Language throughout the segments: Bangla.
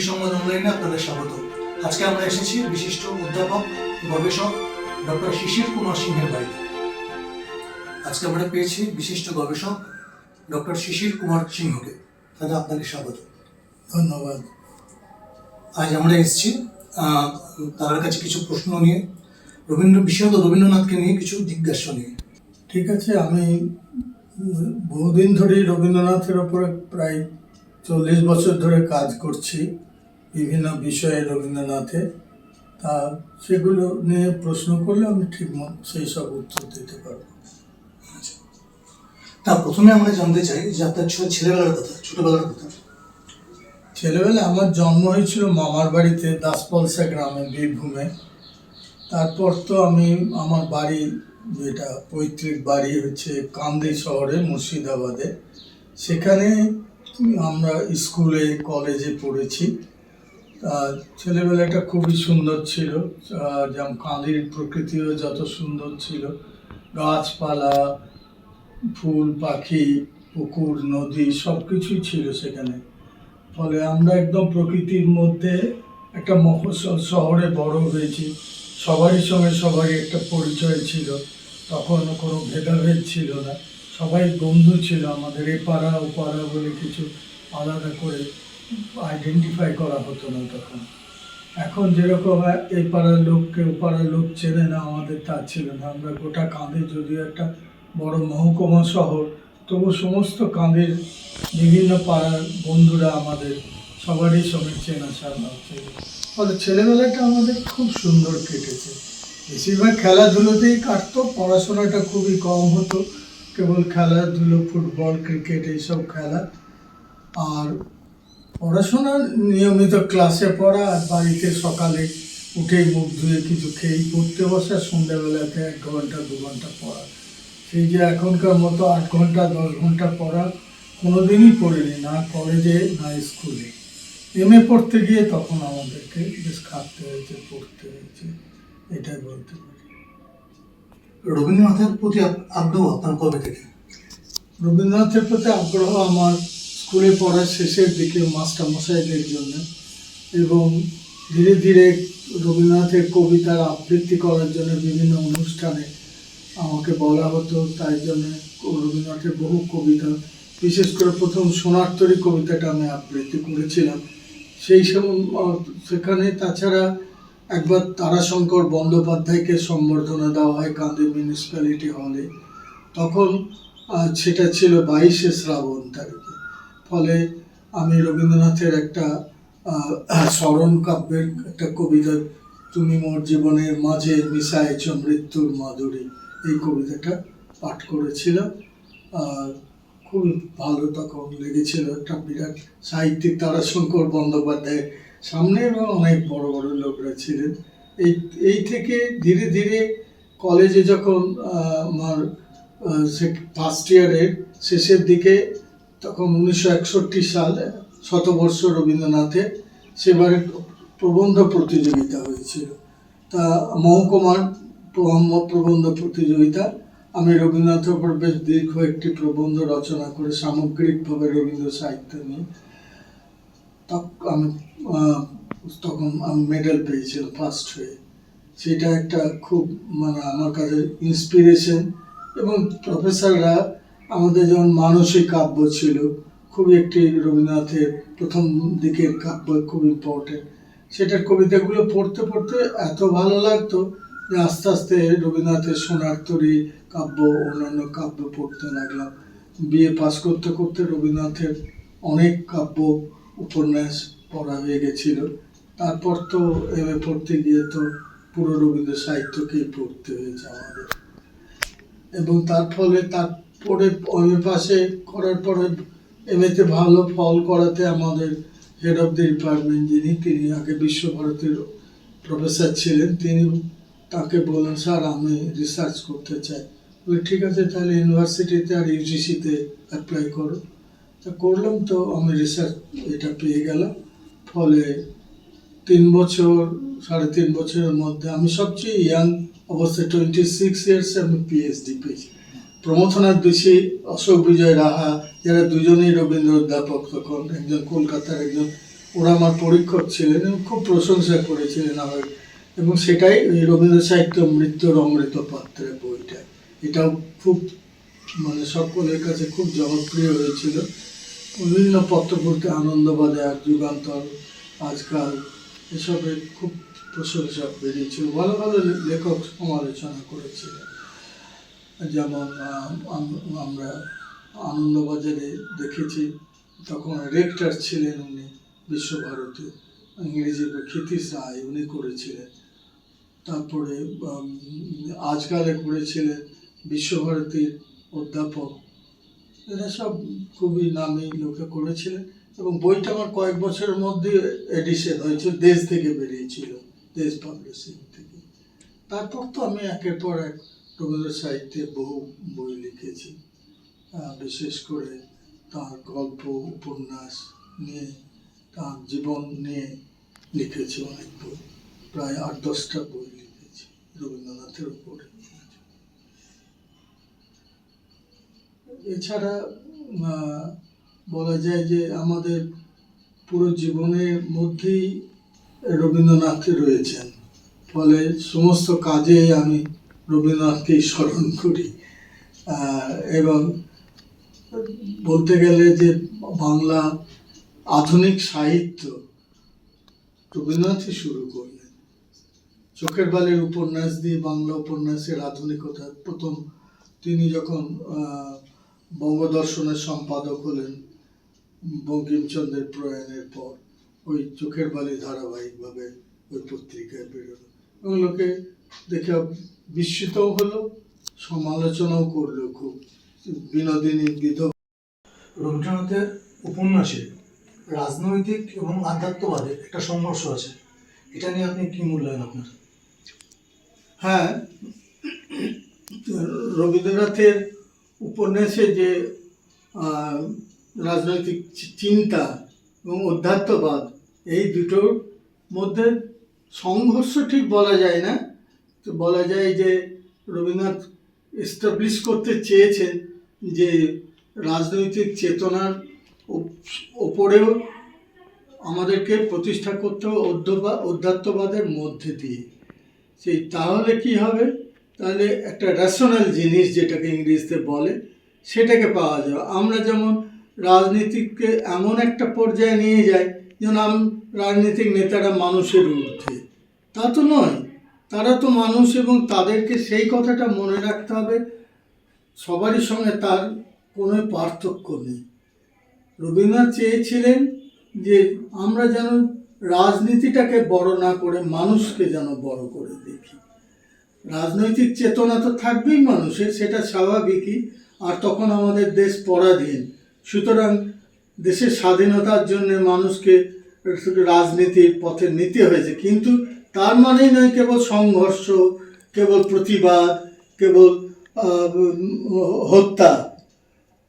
সংবাদ অনলাইনে আপনাদের স্বাগত। আজকে আমরা এসেছি বিশিষ্ট অধ্যাপক গবেষক ডক্টর শিশির কুমার সিংহের বাড়িতে। আজকে আমরা পেয়েছি বিশিষ্ট গবেষক ডক্টর শিশির কুমার সিংহকে। দাদা আপনাকে স্বাগত। ধন্যবাদ। আজ আমরা এসেছি তার কাছে কিছু প্রশ্ন নিয়ে রবীন্দ্র বিশেষত রবীন্দ্রনাথকে নিয়ে কিছু জিজ্ঞাসা নিয়ে। ঠিক আছে আমি বহুদিন ধরেই রবীন্দ্রনাথের ওপরে প্রায় চল্লিশ বছর ধরে কাজ করছি। বিভিন্ন বিষয়ে রবীন্দ্রনাথে তা সেগুলো নিয়ে প্রশ্ন করলে আমি ঠিক মতো সেই সব উত্তর দিতে পারব। আচ্ছা। তা প্রথমে আমরা জানতে চাই যে আপনার ছেলেবেলার কথা ছোটবেলার কথা। ছেলেবেলা আমার জন্ম হয়েছিল মামার বাড়িতে দাসপলসা গ্রামে বীরভূমে। তারপর তো আমি আমার বাড়ি যেটা পৈতৃক বাড়ি হচ্ছে কান্দি শহরে মুর্শিদাবাদে। সেখানে আমরা স্কুলে কলেজে পড়েছি। ছেলেবেলাটা খুবই সুন্দর ছিল। যেমন কান্দির প্রকৃতিও যত সুন্দর ছিল। গাছপালা, ফুল, পাখি, পুকুর, নদী সব কিছুই ছিল সেখানে। ফলে আমরা একদম প্রকৃতির মধ্যে একটা মফস্বল শহরে বড় হয়েছি। সবারই সঙ্গে সবারই একটা পরিচয় ছিল। তখন কোনো ভেদাভেদ ছিল না। সবাই বন্ধু ছিল আমাদের, এ পাড়া ও পাড়া বলে কিছু আলাদা করে। আইডেন্টিফাই করা হতো না তখন। এখন যেরকম এই পাড়ার লোককে ও পাড়ার লোক চেনে না, আমাদের তা ছিল না। আমরা গোটা কাঁধে যদিও একটা বড় মহকুমা শহর, তবু সমস্ত কাঁধের বিভিন্ন পাড়ার বন্ধুরা আমাদের সবারই সঙ্গে চেনা সারা ছিল ফলে ছেলেবেলাটা আমাদের খুব সুন্দর কেটেছে। বেশিরভাগ খেলাধুলোতেই কাটতো, পড়াশোনাটা খুবই কম হতো। কেবল খেলাধুলো, ফুটবল, ক্রিকেট, এইসব খেলা। আর পড়াশোনা নিয়মিত ক্লাসে পড়া আর বাড়িতে সকালে উঠেই মুখ ধুয়ে কিছু খেয়েই পড়তে বসা সন্ধ্যাবেলাতে এক ঘণ্টা দু ঘণ্টা পড়া। সেই যে এখনকার মতো আট ঘণ্টা দশ ঘণ্টা পড়া কোনোদিনই পড়িনি না কলেজে না স্কুলে। এম এ পড়তে গিয়ে তখন আমাদেরকে বেশ খাটতে হয়েছে পড়তে হয়েছে এটাই বলতে পারি। রবীন্দ্রনাথের প্রতি আগ্রহ আপনার কবে থেকে? রবীন্দ্রনাথের প্রতি আগ্রহ আমার স্কুলে পড়ার শেষের দিকে মাস্টারমশাইদের জন্য এবং ধীরে ধীরে রবীন্দ্রনাথের কবিতার আবৃত্তি করার জন্য বিভিন্ন অনুষ্ঠানে আমাকে বলা হতো। তাই জন্য রবীন্দ্রনাথের বহু কবিতা, বিশেষ করে প্রথম সোনারতরী কবিতাটা আমি আবৃত্তি করেছিলাম। সেই সময় সেখানে তাছাড়া একবার তারাশঙ্কর বন্দ্যোপাধ্যায়কে সম্বর্ধনা দেওয়া হয় কান্দি মিউনিসিপ্যালিটি হলে। তখন সেটা ছিল বাইশে শ্রাবণ তারিখে। ফলে আমি রবীন্দ্রনাথের একটা স্মরণ কাব্যের একটা কবিতা, তুমি মোর জীবনের মাঝে মিশাইছ মৃত্যুর মাধুরী এই কবিতাটা পাঠ করেছিলাম। আর খুবই ভালো তখন লেগেছিল, একটা বিরাট সাহিত্যিক তারাশঙ্কর বন্দ্যোপাধ্যায়ের সামনে অনেক বড় বড় লোকরা ছিলেন। এই এই থেকে ধীরে ধীরে কলেজে যখন আমার ফার্স্ট ইয়ারের শেষের দিকে তখন উনিশশো একষট্টি সালে শতবর্ষ রবীন্দ্রনাথের সেবারে প্রবন্ধ প্রতিযোগিতা হয়েছিল। তা মহকুমার প্রবন্ধ প্রতিযোগিতা। আমি রবীন্দ্রনাথের উপর বেশ দীর্ঘ একটি প্রবন্ধ রচনা করে সামগ্রিকভাবে রবীন্দ্র সাহিত্য নিয়ে আমি তখন আমি মেডেল পেয়েছিলাম ফার্স্ট হয়ে। সেটা একটা খুব মানে আমার কাছে ইন্সপিরেশন এবং প্রফেসররা আমাদের যেমন মানসিক কাব্য ছিল, খুবই একটি রবীন্দ্রনাথের প্রথম দিকের কাব্য খুব ইম্পর্টেন্ট সেটার কবিতাগুলো পড়তে পড়তে এত ভালো লাগতো যে আস্তে আস্তে রবীন্দ্রনাথের সোনার তরী কাব্য, অন্যান্য কাব্য পড়তে লাগলাম। বিএ পাস করতে করতে রবীন্দ্রনাথের অনেক কাব্য উপন্যাস পড়া হয়ে গেছিল। তারপর তো এম এ পড়তে গিয়ে তো পুরো রবীন্দ্র সাহিত্যকেই পড়তে হয়েছে আমাদের। এবং তার ফলে তারপরে এম এ পাশে করার পরে এম এতে ভালো ফল করাতে আমাদের হেড অফ দ্য ডিপার্টমেন্ট যিনি, তিনি আগে বিশ্বভারতীর প্রফেসর ছিলেন, তিনি তাকে বললেন, স্যার, আমি রিসার্চ করতে চাই। বলি, ঠিক আছে, তাহলে ইউনিভার্সিটিতে আর ইউজিসিতে অ্যাপ্লাই করো। তা করলাম তো, আমি রিসার্চ এটা পেয়ে গেলাম। ফলে তিন বছর, সাড়ে তিন বছরের মধ্যে আমি সবচেয়ে ইয়াং অবস্থায় টোয়েন্টি সিক্স ইয়ার্সে আমি পিএইচডি পেয়েছি। প্রমথনাথ বেশি, অশোক বিজয় রাহা যারা দুজনেই রবীন্দ্র অধ্যাপক তখন, একজন কলকাতার একজন। ওরা আমার পরীক্ষক ছিলেন এবং খুব প্রশংসা করেছিলেন আমার। এবং সেটাই ওই রবীন্দ্র সাহিত্য মৃত্যুর অমৃত পাত্রের বইটা। এটাও খুব মানে সকলের কাছে খুব জনপ্রিয় হয়েছিল। বিভিন্ন পত্রপত্রে আনন্দবাদে আর যুগান্তর, আজকাল, এসবের খুব প্রশংসা বেরিয়েছিল। ভালো ভালো লেখক সমালোচনা করেছিলেন। যেমন আমরা আনন্দবাজারে দেখেছি, তখন রেক্টার ছিলেন উনি বিশ্বভারতী, ইংরেজি ক্ষিতিশ রায় উনি করেছিলেন। তারপরে আজকালে করেছিলেন বিশ্বভারতীর অধ্যাপক। এরা সব খুবই নামি লোকে করেছিলেন এবং বইটা আমার কয়েক বছরের মধ্যে এডিশন হয়েছিল দেশ থেকে বেরিয়েছিল, দেশ পাবলিশিং থেকে। তারপর তো আমি একের পর এক রবীন্দ্র সাহিত্যে বহু বই লিখেছি বিশেষ করে তার গল্প, উপন্যাস নিয়ে, তার জীবন নিয়ে লিখেছি অনেক বই। প্রায় আট দশটা বই লিখেছি রবীন্দ্রনাথের উপরে। এছাড়া বলা যায় যে আমাদের পুরো জীবনের মধ্যেই রবীন্দ্রনাথ রয়েছেন। ফলে সমস্ত কাজে আমি রবীন্দ্রনাথকেই স্মরণ করি। এবং বলতে গেলে যে বাংলা আধুনিক সাহিত্য রবীন্দ্রনাথই শুরু করলেন। চোখের বালির উপন্যাস দিয়ে বাংলা উপন্যাসের আধুনিকতা প্রথম তিনি যখন বঙ্গদর্শনের সম্পাদক হলেন বঙ্কিমচন্দ্রের প্রয়াণের পর ওই চোখের বালি ধারাবাহিকভাবে ওই পত্রিকায় বেরোলো। এবং লোকে দেখে বিস্মিতও হলো সমালোচনাও করল খুব। বিনোদিনী বিধ রবীন্দ্রনাথের উপন্যাসে রাজনৈতিক এবং আধ্যাত্মবাদের একটা সংঘর্ষ আছে। এটা নিয়ে আপনি কি মূল্যায়ন আপনার? হ্যাঁ রবীন্দ্রনাথের উপন্যাসে যে রাজনৈতিক চিন্তা এবং অধ্যাত্মবাদ এই দুটোর মধ্যে সংঘর্ষ ঠিক বলা যায় না। বলা যায় যে রবীন্দ্রনাথ এস্টাবলিশ করতে চেয়েছেন যে রাজনৈতিক চেতনার ওপ- ওপরেও আমাদেরকে প্রতিষ্ঠা করতে হবে অধ্যাত্মবাদের মধ্যে দিয়ে। সেই তাহলে কি হবে? তাহলে একটা রেশনাল জিনিস যেটাকে ইংরেজিতে বলে, সেটাকে পাওয়া যাবে। আমরা যেমন রাজনীতিকে এমন একটা পর্যায়ে নিয়ে যাই যেন রাজনৈতিক নেতারা মানুষের ঊর্ধ্বে। তা তো নয়। তারা তো মানুষ এবং তাদেরকে সেই কথাটা মনে রাখতে হবে। সবারই সঙ্গে তার কোনো পার্থক্য নেই। রবীন্দ্রনাথ চেয়েছিলেন যে আমরা যেন রাজনীতিটাকে বড় না করে মানুষকে যেন বড় করে দেখি। রাজনৈতিক চেতনা তো থাকবেই মানুষের, সেটা স্বাভাবিকই। আর তখন আমাদের দেশ পরাধীন। সুতরাং দেশের স্বাধীনতার জন্য মানুষকে রাজনীতির পথে নিতে হয়েছে। কিন্তু তার মানেই নয় কেবল সংঘর্ষ, কেবল প্রতিবাদ, কেবল হত্যা,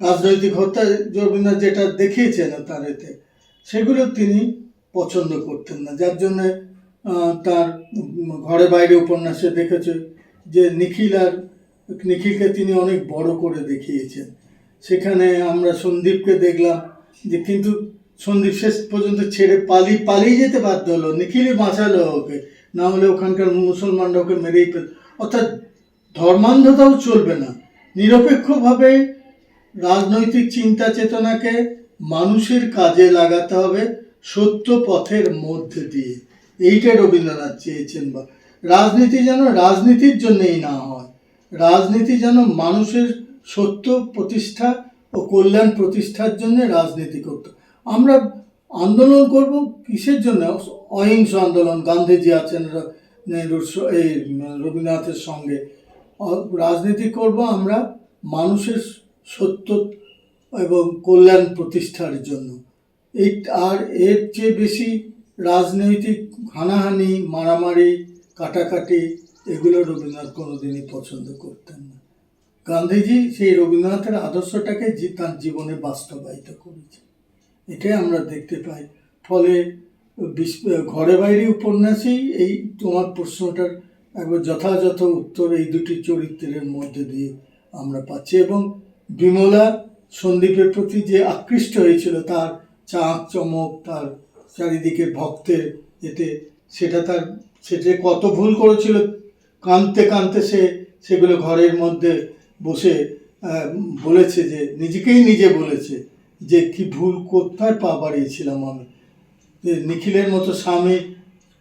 রাজনৈতিক হত্যা রবীন্দ্রনাথ যেটা দেখিয়েছেন তার এতে, সেগুলো তিনি পছন্দ করতেন না। যার জন্য তার ঘরে বাইরে উপন্যাসে দেখেছে যে নিখিল আর নিখিলকে তিনি অনেক বড় করে দেখিয়েছেন। সেখানে আমরা সন্দীপকে দেখলাম যে কিন্তু সন্দীপ শেষ পর্যন্ত ছেড়ে পালি পালিয়ে যেতে বাধ্য হলো, নিখিলই বাঁচালো ওকে। না হলে ওখানকার মুসলমানরা ওকে মেরেই ফেল, অর্থাৎ ধর্মান্ধতাও চলবে না। নিরপেক্ষভাবে রাজনৈতিক চিন্তা চেতনাকে মানুষের কাজে লাগাতে হবে সত্য পথের মধ্যে দিয়ে। এইটা রবীন্দ্রনাথ চেয়েছেন বা, রাজনীতি যেন রাজনীতির জন্যই না হয়, রাজনীতি যেন মানুষের সত্য প্রতিষ্ঠা ও কল্যাণ প্রতিষ্ঠার জন্য রাজনীতি করতে আমরা আন্দোলন করব কিসের জন্য? অহিংস আন্দোলন, গান্ধীজি আছেন এই রবীন্দ্রনাথের সঙ্গে। রাজনীতি করব আমরা মানুষের সত্য এবং কল্যাণ প্রতিষ্ঠার জন্য। এই, আর এর চেয়ে বেশি রাজনৈতিক হানাহানি, মারামারি, কাটাকাটি এগুলো রবীন্দ্রনাথ কোনোদিনই পছন্দ করতেন না। গান্ধীজি সেই রবীন্দ্রনাথের আদর্শটাকে তার জীবনে বাস্তবায়িত করেছে এটাই আমরা দেখতে পাই। ফলে ঘরে বাইরে উপন্যাসেই এই তোমার প্রশ্নটার একবার যথাযথ উত্তর এই দুটি চরিত্রের মধ্যে দিয়ে আমরা পাচ্ছি এবং বিমলা সন্দীপের প্রতি যে আকৃষ্ট হয়েছিল, তার চাঁক চমক, তার চারিদিকে ভক্তের এতে সেটা তার, সে যে কত ভুল করেছিল কাঁদতে কাঁদতে সে সেগুলো ঘরের মধ্যে বসে বলেছে যে নিজেকেই নিজে বলেছে। যে কি ভুল কোথায় পা বাড়িয়েছিলাম আমি? নিখিলের মতো স্বামী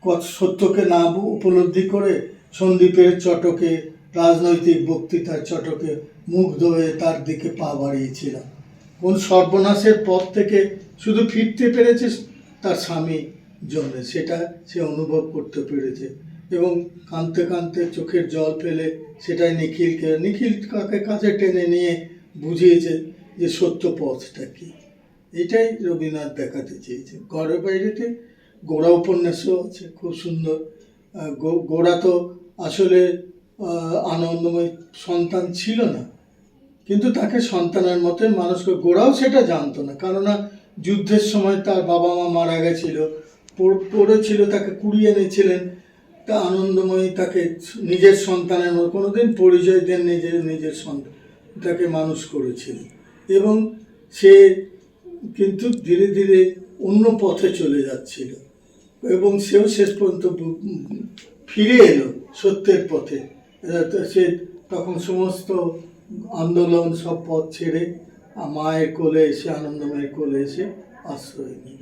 কত সত্যকে না উপলব্ধি করে সন্দীপের চটকে, রাজনৈতিক বক্তৃতার চটকে মুগ্ধ হয়ে তার দিকে পা বাড়িয়েছিলাম। কোন সর্বনাশের পথ থেকে শুধু ফিরতে পেরেছে তার স্বামী জন্যে সেটা সে অনুভব করতে পেরেছে। এবং কাঁদতে কাঁদতে চোখের জল ফেলে সেটাই নিখিলকে নিখিল কাকে কাছে টেনে নিয়ে বুঝিয়েছে যে সত্য পথটা কী? এটাই রবীন্দ্রনাথ দেখাতে চেয়েছে ঘরের বাইরেতে গোড়া উপন্যাসও আছে, খুব সুন্দর। গোড়া তো আসলে আনন্দময় সন্তান ছিল না। কিন্তু তাকে সন্তানের মতোই মানুষ করে গোড়াও সেটা জানতো না। কেননা যুদ্ধের সময় তার বাবা মা মারা গেছিল পড়- পড়েছিল, তাকে কুড়িয়ে এনেছিলেন। তা আনন্দময়ী তাকে নিজের সন্তানের মতো, কোনোদিন পরিচয় দেন নিজের নিজের সন্তান, তাকে মানুষ করেছিলেন এবং সে কিন্তু ধীরে ধীরে অন্য পথে চলে যাচ্ছিল। এবং সেও শেষ পর্যন্ত ফিরে এলো সত্যের পথে। সে তখন সমস্ত আন্দোলন সব পথ ছেড়ে মায়ের কোলে এসে আনন্দময়ের কোলে এসে আশ্রয় নিল।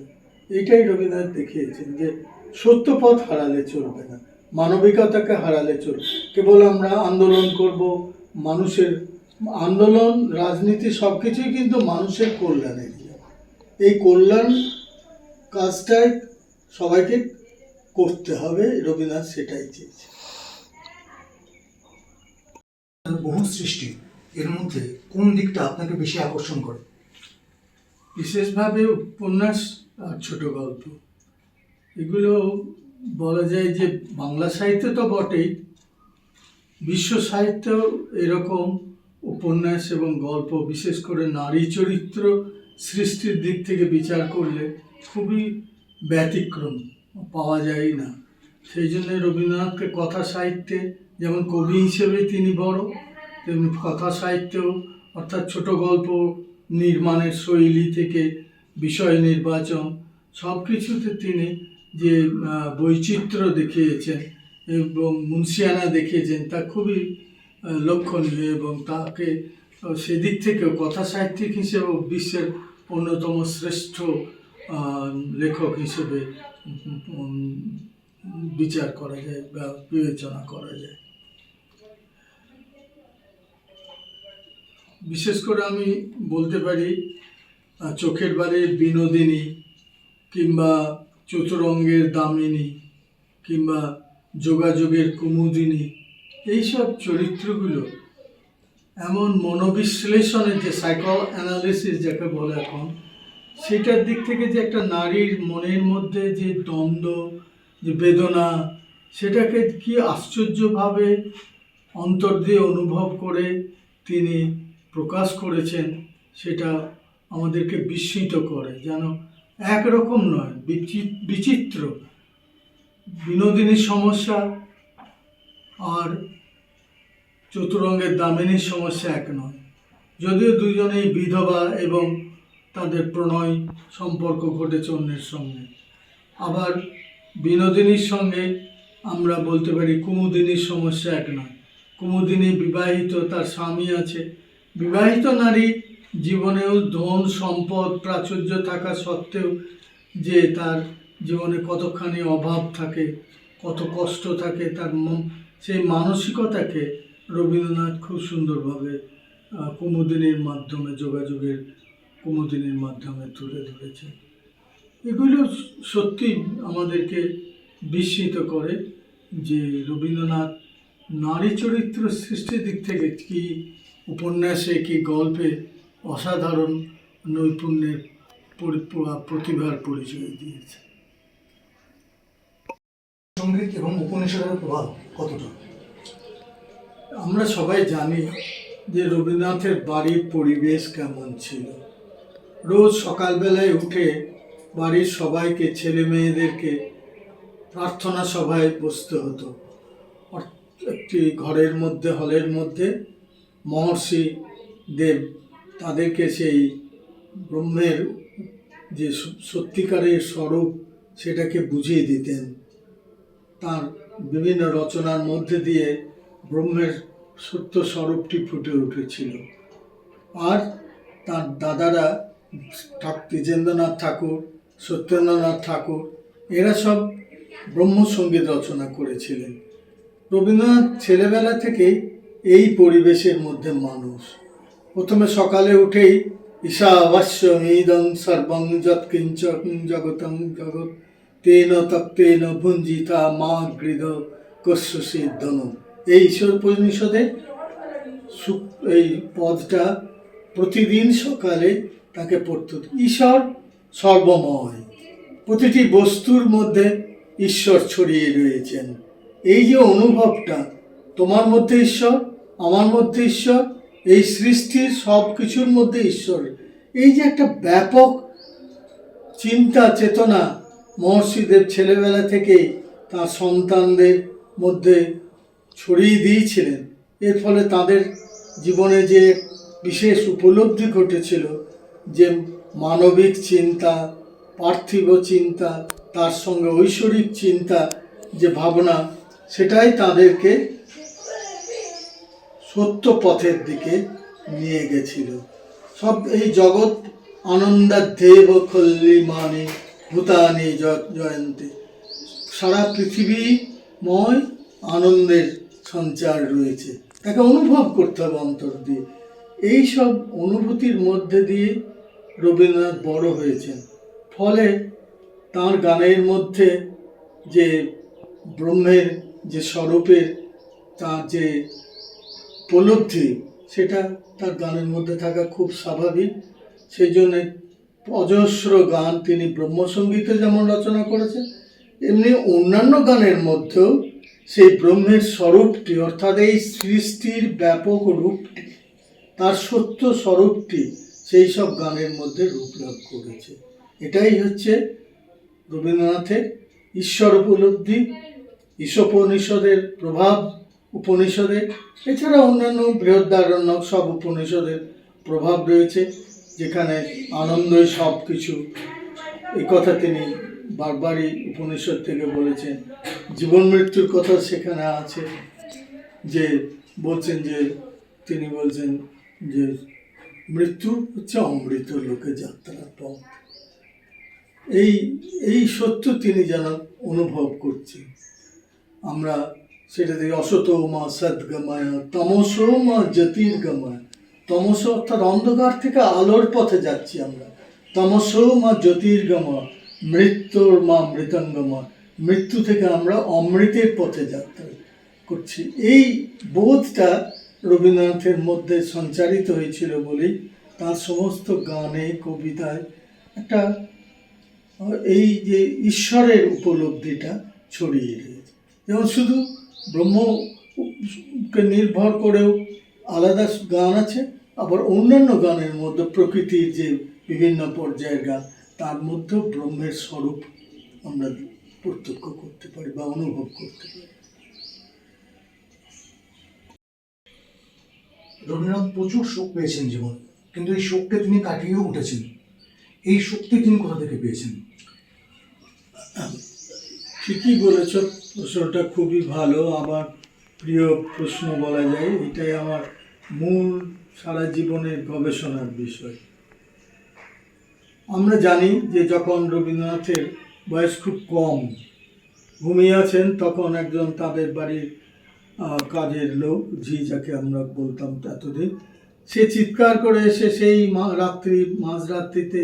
এইটাই রবীন্দ্রনাথ দেখিয়েছেন যে সত্য পথ হারালে চলবে না। মানবিকতাকে হারালে চলবে কেবল আমরা আন্দোলন করব, মানুষের আন্দোলন রাজনীতি সব কিছুই কিন্তু মানুষের কল্যাণের জন্য। এই কল্যাণ কাজটাই সবাইকে করতে হবে রবীন্দ্রনাথ সেটাই চেয়েছে। বহু সৃষ্টি এর মধ্যে কোন দিকটা আপনাকে বেশি আকর্ষণ করে? বিশেষভাবে উপন্যাস আর ছোট গল্প। এগুলো বলা যায় যে বাংলা সাহিত্য তো বটেই বিশ্ব সাহিত্য এরকম উপন্যাস এবং গল্প, বিশেষ করে নারী চরিত্র সৃষ্টির দিক থেকে বিচার করলে খুবই ব্যতিক্রম, পাওয়া যায় না। সেই জন্য রবীন্দ্রনাথকে কথা সাহিত্যে, যেমন কবি হিসেবে তিনি বড়, তেমনি কথা সাহিত্যেও, অর্থাৎ ছোট গল্প নির্মাণের শৈলী থেকে বিষয় নির্বাচন সব কিছুতে তিনি যে বৈচিত্র্য দেখিয়েছেন এবং মুন্সিয়ানা দেখিয়েছেন, তা খুবই লক্ষণীয় এবং তাকে সেদিক থেকেও কথা সাহিত্যিক হিসেবেও বিশ্বের অন্যতম শ্রেষ্ঠ লেখক হিসেবে বিচার করা যায় বা বিবেচনা করা যায়। বিশেষ করে আমি বলতে পারি চোখের বাড়ির বিনোদিনী কিংবা চতুরঙ্গের দামিনী কিংবা যোগাযোগের কুমুদিনী এইসব চরিত্রগুলো এমন মনোবিশ্লেষণের যে সাইকো অ্যানালিসিস যাকে বলে এখন, সেটার দিক থেকে যে একটা নারীর মনের মধ্যে যে দ্বন্দ্ব, যে বেদনা, সেটাকে কি আশ্চর্যভাবে অন্তর দিয়ে অনুভব করে তিনি প্রকাশ করেছেন, সেটা আমাদেরকে বিস্মিত করে। যেন একরকম নয় বিচিত্র। বিনোদিনীর সমস্যা আর চতুরঙ্গের দামিনীর সমস্যা এক নয়। যদিও দুজনেই বিধবা এবং তাদের প্রণয় সম্পর্ক ঘটেছে অন্যের সঙ্গে। আবার বিনোদিনীর সঙ্গে আমরা বলতে পারি কুমুদিনীর সমস্যা এক নয়। কুমুদিনী বিবাহিত, তার স্বামী আছে। বিবাহিত নারী জীবনেও ধন, সম্পদ, প্রাচুর্য থাকা সত্ত্বেও যে তার জীবনে কতখানি অভাব থাকে, কত কষ্ট থাকে, তার সেই মানসিকতাকে রবীন্দ্রনাথ খুব সুন্দরভাবে কুমুদিনীর মাধ্যমে, যোগাযোগের কুমুদিনীর মাধ্যমে তুলে ধরেছে এগুলো সত্যি আমাদেরকে বিস্মিত করে যে রবীন্দ্রনাথ নারী চরিত্র সৃষ্টির দিক থেকে কি উপন্যাসে, কি গল্পে অসাধারণ নৈপুণ্যের প্রতিভার পরিচয় দিয়েছে। সংগীত এবং উপনিষদের প্রভাব কতটা? আমরা সবাই জানি যে রবীন্দ্রনাথের বাড়ির পরিবেশ কেমন ছিল। রোজ সকালবেলায় উঠে বাড়ির সবাইকে, ছেলে মেয়েদেরকে প্রার্থনা সভায় বসতে হতো। একটি ঘরের মধ্যে, হলের মধ্যে মহর্ষি দেব তাদেরকে সেই ব্রহ্মের যে সত্যিকারের স্বরূপ সেটাকে বুঝিয়ে দিতেন। তার বিভিন্ন রচনার মধ্যে দিয়ে ব্রহ্মের সত্য স্বরূপটি ফুটে উঠেছিল। আর তার দাদারা দ্বিজেন্দ্রনাথ ঠাকুর, সত্যেন্দ্রনাথ ঠাকুর, এরা সব ব্রহ্মসঙ্গীত রচনা করেছিলেন। রবীন্দ্রনাথ ছেলেবেলা থেকেই এই পরিবেশের মধ্যে মানুষ। প্রথমে সকালে উঠেই ঈশা অবশ্য ইদং সর্বং যৎকিঞ্চ জগতং জগৎ তেন তত্ত্বেন ভুঞ্জিতা মা কস্যসিদ্ধন এই ঈশ্বর পরিষদে এই পদটা প্রতিদিন সকালে তাকে পড়তে ঈশ্বর সর্বময়। প্রতিটি বস্তুর মধ্যে ঈশ্বর ছড়িয়ে রয়েছেন। এই যে অনুভবটা, তোমার মধ্যে ঈশ্বর, আমার মধ্যে ঈশ্বর, এই সৃষ্টির সব কিছুর মধ্যে ঈশ্বর, এই যে একটা ব্যাপক চিন্তা, চেতনা মহর্ষিদেব ছেলেবেলা থেকেই তার সন্তানদের মধ্যে ছড়িয়ে দিয়েছিলেন। এর ফলে তাদের জীবনে যে বিশেষ উপলব্ধি ঘটেছিল, যে মানবিক চিন্তা, পার্থিব চিন্তা, তার সঙ্গে ঐশ্বরিক চিন্তা, যে ভাবনা, সেটাই তাদেরকে সত্য পথের দিকে নিয়ে গেছিল। সব এই জগৎ আনন্দাদেব খল্লিমানে ভূতানি জয়ন্তী। সারা পৃথিবীময় আনন্দের সঞ্চার রয়েছে। তাকে অনুভব করতে হবে অন্তর দিয়ে। এই সব অনুভূতির মধ্যে দিয়ে রবীন্দ্রনাথ বড় হয়েছেন। ফলে তার গানের মধ্যে যে ব্রহ্মের যে স্বরূপের তার যে উপলব্ধি, সেটা তার গানের মধ্যে থাকা খুব স্বাভাবিক। সেই জন্যে অজস্র গান তিনি ব্রহ্মসঙ্গীতে যেমন রচনা করেছেন, এমনি অন্যান্য গানের মধ্যেও সেই ব্রহ্মের স্বরূপটি, অর্থাৎ এই সৃষ্টির ব্যাপক রূপটি, তার সত্য স্বরূপটি সেই সব গানের মধ্যে রূপ লাভ করেছে। এটাই হচ্ছে রবীন্দ্রনাথের ঈশ্বর উপলব্ধি, ঈশোপনিষদের প্রভাব উপনিষদে এছাড়া অন্যান্য বৃহদারণ্যক সব উপনিষদের প্রভাব রয়েছে। যেখানে আনন্দই সব কিছু এই কথা তিনি বারবারই উপনিষদ থেকে বলেছেন। জীবন মৃত্যুর কথা সেখানে আছে যে বলছেন যে তিনি বলছেন যে মৃত্যু হচ্ছে অমৃত লোকে যাত্রার পথ। এই এই সত্য তিনি যেন অনুভব করছেন। আমরা সেটা থেকে অসত মা সদ্গমায় তমস মা জ্যোতির্গময় তমস অর্থাৎ অন্ধকার থেকে আলোর পথে যাচ্ছি আমরা। তমস মা জ্যোতির্গময় মৃত্যুর মা মৃতঙ্গময় মৃত্যু থেকে আমরা অমৃতের পথে যাত্রা করছি। এই বোধটা রবীন্দ্রনাথের মধ্যে সঞ্চারিত হয়েছিল বলেই তার সমস্ত গানে, কবিতায় একটা এই যে ঈশ্বরের উপলব্ধিটা ছড়িয়ে রয়েছে যেমন শুধু ব্রহ্মকে নির্ভর করেও আলাদা গান আছে আবার অন্যান্য গানের মধ্যে প্রকৃতির যে বিভিন্ন পর্যায়ের গান তার মধ্যেও ব্রহ্মের স্বরূপ আমরা প্রত্যক্ষ করতে পারি বা অনুভব করতে পারি। রবীন্দ্রনাথ প্রচুর শোক পেয়েছেন জীবন কিন্তু এই শোককে তিনি কাটিয়েও উঠেছেন। এই শক্তি তিনি কোথা থেকে পেয়েছেন? ঠিকই বলেছ প্রশ্নটা খুবই ভালো। আমার প্রিয় প্রশ্ন বলা যায়, এটাই আমার মূল সারা জীবনের গবেষণার বিষয়। আমরা জানি যে যখন রবীন্দ্রনাথের বয়স খুব কম, ঘুমিয়ে আছেন তখন একজন তাদের বাড়ির কাজের লোক, ঝি যাকে আমরা বলতাম এতদিন, সে চিৎকার করে এসে সেই রাত্রি, মাঝরাত্রিতে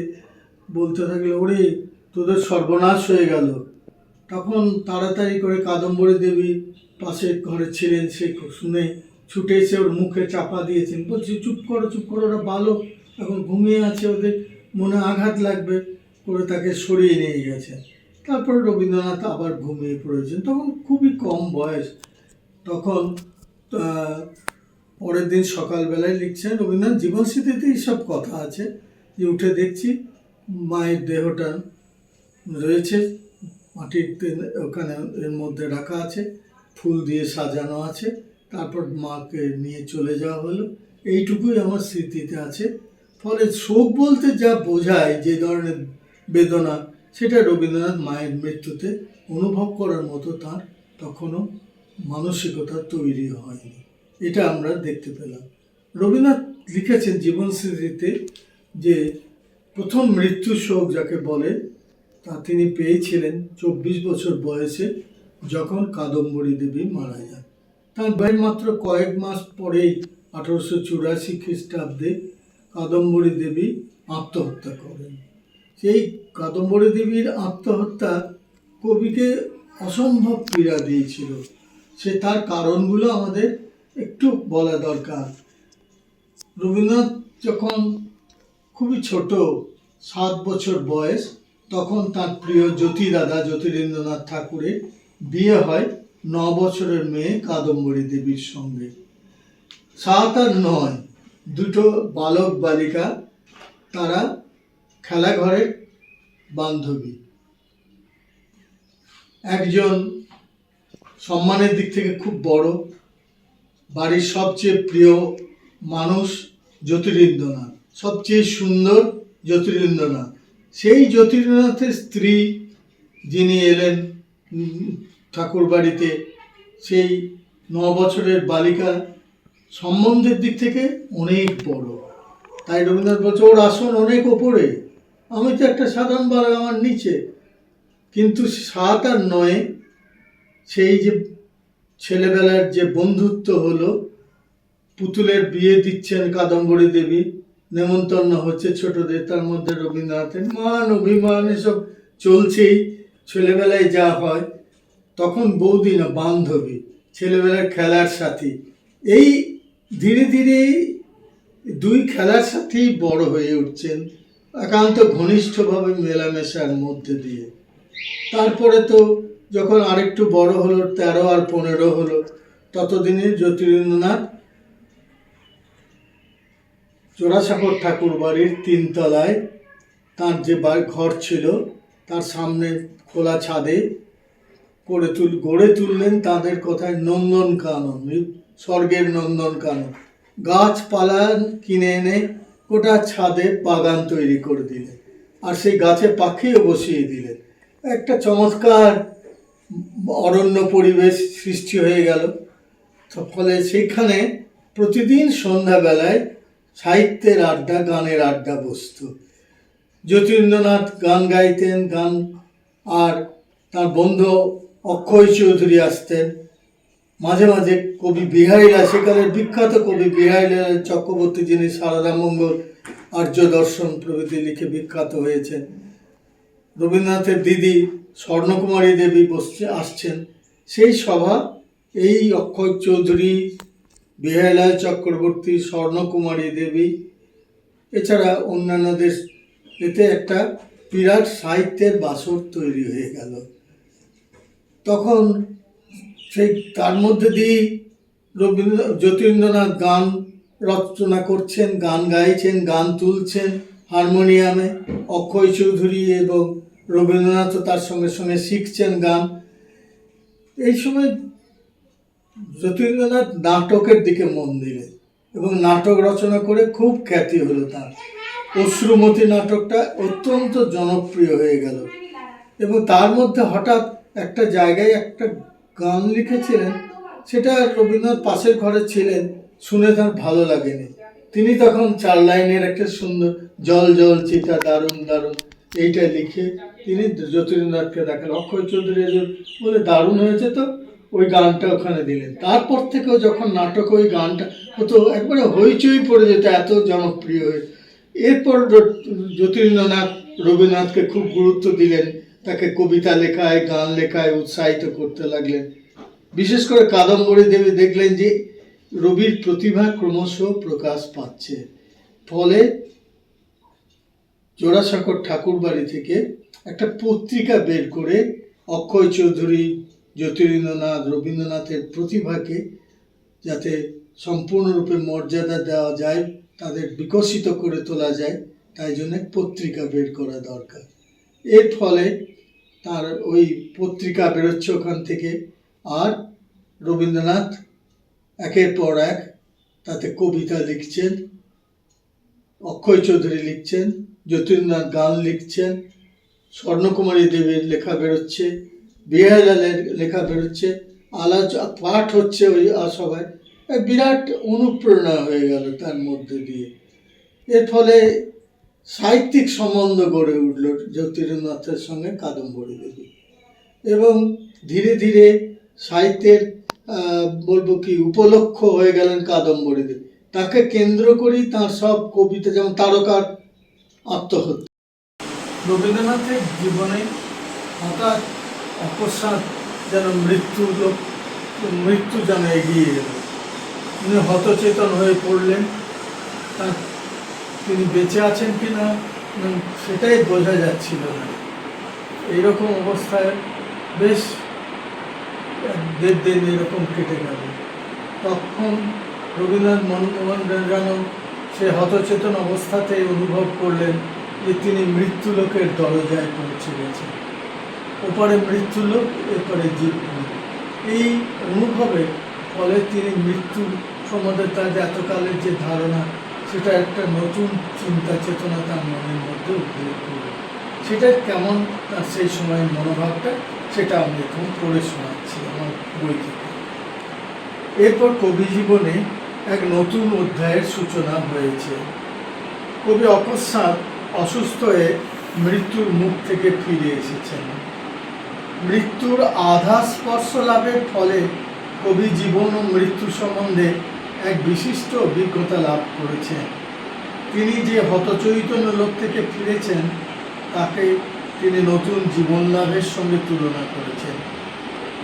বলতে থাকলে, ওরে, তোদের সর্বনাশ হয়ে গেল। তখন তাড়াতাড়ি করে কাদম্বরী দেবী পাশের ঘরে ছিলেন সে শুনে ছুটে এসে ওর মুখে চাপা দিয়েছেন। বলছে, চুপ করো চুপ করো, ওরা ভালো এখন ঘুমিয়ে আছে ওদের। মনে আঘাত লাগবে। করে তাকে সরিয়ে নিয়ে গেছে তারপরে রবীন্দ্রনাথ আবার ঘুমিয়ে পড়েছেন। তখন খুবই কম বয়স। তখন পরের দিন সকালবেলায় লিখছেন, রবীন্দ্রনাথ জীবনস্মৃতিতে এইসব কথা আছে। যে উঠে দেখছি, মায়ের দেহটা রয়েছে। মাটির ওখানে এর মধ্যে রাখা আছে। ফুল দিয়ে সাজানো আছে, তারপর মাকে নিয়ে চলে যাওয়া হলো। এইটুকুই আমার স্মৃতিতে আছে। ফলে শোক বলতে যা বোঝায় যে ধরনের বেদনা, সেটা রবীন্দ্রনাথ মায়ের মৃত্যুতে অনুভব করার মতো তার তখনও মানসিকতা তৈরি হয়নি। এটা আমরা দেখতে পেলাম। রবীন্দ্রনাথ লিখেছেন জীবন স্মৃতিতে যে প্রথম মৃত্যু শোক যাকে বলে, তা তিনি পেয়েছিলেন চব্বিশ বছর বয়সে। যখন কাদম্বরী দেবী মারা যান। তার বয়স মাত্র কয়েক মাস পরেই আঠারোশো চুরাশি খ্রিস্টাব্দে কাদম্বরী দেবী আত্মহত্যা করেন। সেই কাদম্বরী দেবীর আত্মহত্যা কবিকে অসম্ভব পীড়া দিয়েছিল। সে তার কারণগুলো আমাদের একটু বলা দরকার। রবীন্দ্রনাথ যখন খুবই ছোট, সাত বছর বয়স, তখন তার প্রিয় জ্যোতি দাদা জ্যোতিরেন্দ্রনাথ ঠাকুরের বিয়ে হয় ন বছরের মেয়ে কাদম্বরী দেবীর সঙ্গে। সাত আর নয়, দুটো বালক বালিকা, তারা খেলাঘরের বান্ধবী। একজন সম্মানের দিক থেকে খুব বড়, বাড়ির সবচেয়ে প্রিয় মানুষ জ্যোতিরিন্দ্রনাথ, সবচেয়ে সুন্দর জ্যোতিরিন্দ্রনাথ। সেই জ্যোতিরিন্দ্রনাথের স্ত্রী যিনি এলেন ঠাকুর বাড়িতে সেই ন বছরের বালিকা সম্বন্ধের দিক থেকে অনেক বড়। তাই রবীন্দ্রনাথ বলছে, ওর আসন অনেক ওপরে। আমি তো একটা সাধারণ বালক আমার নিচে। কিন্তু সাত আর নয়ে, সেই যে ছেলেবেলার যে বন্ধুত্ব হলো, পুতুলের বিয়ে দিচ্ছেন কাদম্বরী দেবী, নেমন্তন্ন হচ্ছে ছোটদের, তার মধ্যে রবীন্দ্রনাথের মান, অভিমান, এসব চলছেই। ছেলেবেলায় যা হয় তখন বৌদি না বান্ধবী, ছেলেবেলার খেলার সাথী। এই ধীরে ধীরে দুই খেলার সাথেই বড় হয়ে উঠছেন একান্ত ঘনিষ্ঠভাবে মেলামেশার মধ্যে দিয়ে। তারপরে তো যখন আরেকটু বড় হলো, তেরো আর পনেরো হলো, ততদিনে জ্যোতিরিন্দ্রনাথ জোড়াসাগর ঠাকুর বাড়ির তিনতলায় তার যে ঘর ছিল, তার সামনে খোলা ছাদে করে তুল, গড়ে তুললেন তাদের কথায় নন্দন কানন স্বর্গের নন্দন কানন। গাছপালা কিনে এনে গোটা ছাদে বাগান তৈরি করে দিলেন আর সেই গাছে পাখিও বসিয়ে দিলেন। একটা চমৎকার অরণ্য পরিবেশ সৃষ্টি হয়ে গেল। ফলে সেখানে প্রতিদিন সন্ধ্যাবেলায় সাহিত্যের আড্ডা, গানের আড্ডা বসতো। জ্যোতিরিন্দ্রনাথ গান গাইতেন, গান আর তার বন্ধু অক্ষয় চৌধুরী আসতেন। মাঝে মাঝে কবি বিহারীলাল সেকালের বিখ্যাত কবি বিহারীলাল চক্রবর্তী, যিনি সারদা মঙ্গল, আর্য দর্শন প্রভৃতি লিখে বিখ্যাত হয়েছেন। রবীন্দ্রনাথের দিদি স্বর্ণকুমারী দেবী বসছে, আসছেন। সেই সভা, এই অক্ষয় চৌধুরী বিহারীলাল চক্রবর্তী, স্বর্ণকুমারী দেবী, এছাড়া অন্যান্যদের এতে একটা বিরাট সাহিত্যের বাসর তৈরি হয়ে গেল। তখন সেই তার মধ্যে দিয়েই রবীন্দ্র, জ্যোতিরিন্দ্রনাথ গান রচনা করছেন, গান গাইছেন, গান তুলছেন হারমোনিয়ামে। অক্ষয় চৌধুরী এবং রবীন্দ্রনাথও তার সঙ্গে সঙ্গে শিখছেন গান। এই সময় জ্যোতিরিন্দ্রনাথ নাটকের দিকে মন দিলেন এবং নাটক রচনা করে খুব খ্যাতি হলো তার। অশ্রুমতী নাটকটা অত্যন্ত জনপ্রিয় হয়ে গেল এবং তার মধ্যে হঠাৎ একটা জায়গায় একটা গান লিখেছিলেন, সেটা রবীন্দ্রনাথ পাশের ঘরে ছিলেন, শুনে তার ভালো লাগেনি। তিনি তখন চার লাইনের একটা সুন্দর জল জল চিতা দারুণ দারুণ এইটা লিখে তিনি জ্যোতিরিন্দ্রনাথকে দেখান অক্ষয় চৌধুরী বলে, দারুণ হয়েছে তো। ওই গানটা ওখানে দিলেন। তারপর থেকেও যখন নাটক ওই গানটা হতো, একবারে হইচই পড়ে যেত, এত জনপ্রিয় হয়ে। এরপর জ্যোতিরিন্দ্রনাথ রবীন্দ্রনাথকে খুব গুরুত্ব দিলেন। তাকে কবিতা লেখায়, গান লেখায় উৎসাহিত করতে লাগলেন। বিশেষ করে কাদম্বরী দেবী দেখলেন যে রবির প্রতিভা ক্রমশ প্রকাশ পাচ্ছে। ফলে জোড়াসাঁকর ঠাকুর বাড়ি থেকে একটা পত্রিকা বের করে অক্ষয় চৌধুরী, জ্যোতিরিন্দ্রনাথ, রবীন্দ্রনাথের প্রতিভাকে যাতে সম্পূর্ণরূপে মর্যাদা দেওয়া যায়, তাদের বিকশিত করে তোলা যায়, তাই জন্য পত্রিকা বের করা দরকার। এর ফলে তার ওই পত্রিকা বেরোচ্ছে ওখান থেকে। আর রবীন্দ্রনাথ একের পর এক তাতে কবিতা লিখছেন, অক্ষয় চৌধুরী লিখছেন, যতীন্দ্রনাথ গান লিখছেন, স্বর্ণকুমারী দেবীর লেখা বেরোচ্ছে, বিহারলালের লেখা বেরোচ্ছে, আলাচ, পাঠ হচ্ছে ওই সবাই বিরাট অনুপ্রেরণা হয়ে গেল তার মধ্যে দিয়ে। এর ফলে সাহিত্যিক সম্বন্ধ গড়ে উঠল জ্যোতিরনাথের সঙ্গে কাদম্বরী দেবী। এবং ধীরে ধীরে সাহিত্যের বলব কি, উপলক্ষ হয়ে গেলেন কাদম্বরী দেবী। তাকে কেন্দ্র করেই তার সব কবিতা, যেমন তারকার আত্মহত্যা। রবীন্দ্রনাথের জীবনে হঠাৎ অকস্মাৎ যেন মৃত্যু মৃত্যু যেন এগিয়ে এলো। উনি হতচেতন হয়ে পড়লেন, তার তিনি বেঁচে আছেন কি না সেটাই বোঝা যাচ্ছিল না। এইরকম অবস্থায় বেশ দেড় দিন এরকম কেটে গেল। তখন রবীন্দ্রনাথ মনমোহন যেন সে হতচেতন অবস্থাতেই অনুভব করলেন যে তিনি মৃত্যুলোকের দরজায় পৌঁছে গেছেন। ওপারে মৃত্যুলোক, এপারে জীবলোক এই অনুভবে ফলে তিনি মৃত্যু সম্বন্ধে তার এতকালের যে ধারণা সেটা একটা নতুন চিন্তা চেতনা তার মনের মধ্যে উদ্রেক করবে সেটা কেমন তার সেই সময়ের মনোভাবটা, সেটা আমি এখন পড়ে শোনাচ্ছি আমার বই থেকে। এরপর কবি জীবনে এক নতুন অধ্যায়ের সূচনা হয়েছে। কবি অকস্মাৎ অসুস্থ হয়ে মৃত্যুর মুখ থেকে ফিরে এসেছেন। মৃত্যুর আধা স্পর্শ লাভের ফলে কবি জীবন ও মৃত্যু সম্বন্ধে এক বিশিষ্ট অভিজ্ঞতা লাভ করেছেন। তিনি যে হতচৈতন্য লোক থেকে ফিরেছেন, তাকে তিনি নতুন জীবন লাভের সঙ্গে তুলনা করেছেন।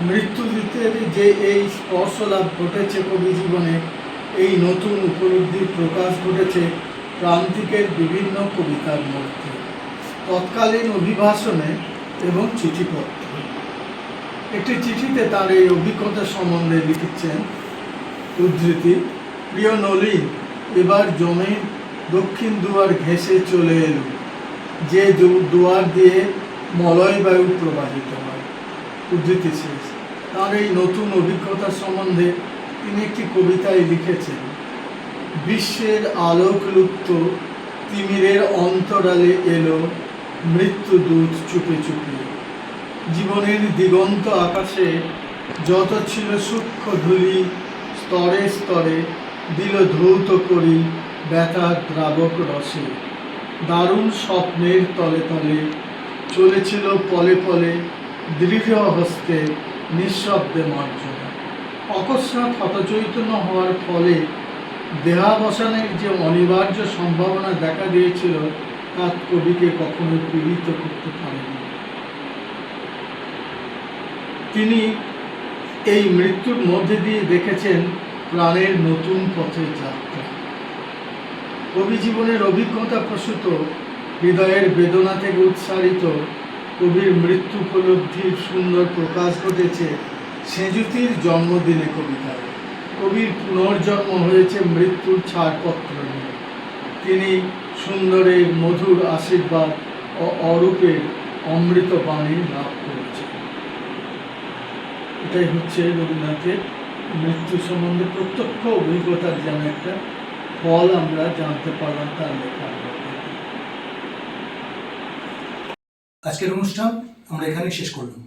মৃত্যু দিতে যে এই স্পর্শ লাভ ঘটেছে কবি জীবনে, এই নতুন উপলব্ধির প্রকাশ ঘটেছে প্রান্তিকের বিভিন্ন কবিতার মধ্যে। তৎকালীন অভিভাষণে এবং চিঠিপত্র। একটি চিঠিতে তার এই অভিজ্ঞতা সম্বন্ধে লিখেছেন উদ্ধৃতি, প্রিয় নলিন এবার জমি দক্ষিণ দুয়ার ঘেঁষে চলে এলো, যে দুয়ার দিয়ে মলয় বায়ু প্রবাহিত হয়। উদ্ধৃতি শেষ। তার এই নতুন অভিজ্ঞতা সম্বন্ধে তিনি একটি কবিতায় লিখেছেন, বিশ্বের আলোক লুপ্ত তিমিরের অন্তরালে এলো মৃত্যু দূত চুপে চুপে। জীবনের দিগন্ত আকাশে যত ছিল সূক্ষ্ম ধুলি স্তরে স্তরে দিল ধৌত করি ব্যথা দ্রাবক রসে। দারুণ স্বপ্নের তলে তলে চলেছিল পলে পলে দৃঢ় হস্তে নিঃশব্দে মার্জনা অকস্মাৎ হতচৈতন্য হওয়ার ফলে দেহাবসানের যে অনিবার্য সম্ভাবনা দেখা দিয়েছিল তা কবিকে কখনো পীড়িত করতে পারেনি। তিনি এই মৃত্যুর মধ্যে দিয়ে দেখেছেন প্রাণের নতুন পথের যাত্রা। কবি জীবনের অভিজ্ঞতা প্রসূত, হৃদয়ের বেদনা থেকে উৎসারিত, কবির মৃত্যু উপলব্ধির সুন্দর প্রকাশ ঘটেছে সেঁজুতির জন্মদিনে কবিতায়। কবির পুনর্জন্ম হয়েছে মৃত্যুর ছাড়পত্র নিয়ে। তিনি সুন্দরের মধুর আশীর্বাদ ও অরূপের অমৃত বাণী লাভ এটাই হচ্ছে রবীন্দ্রনাথের মৃত্যু সম্বন্ধে প্রত্যক্ষ অভিজ্ঞতার যেন একটা ফল আমরা জানতে পারলাম তার লেখা আজকের অনুষ্ঠান আমরা এখানে শেষ করলাম।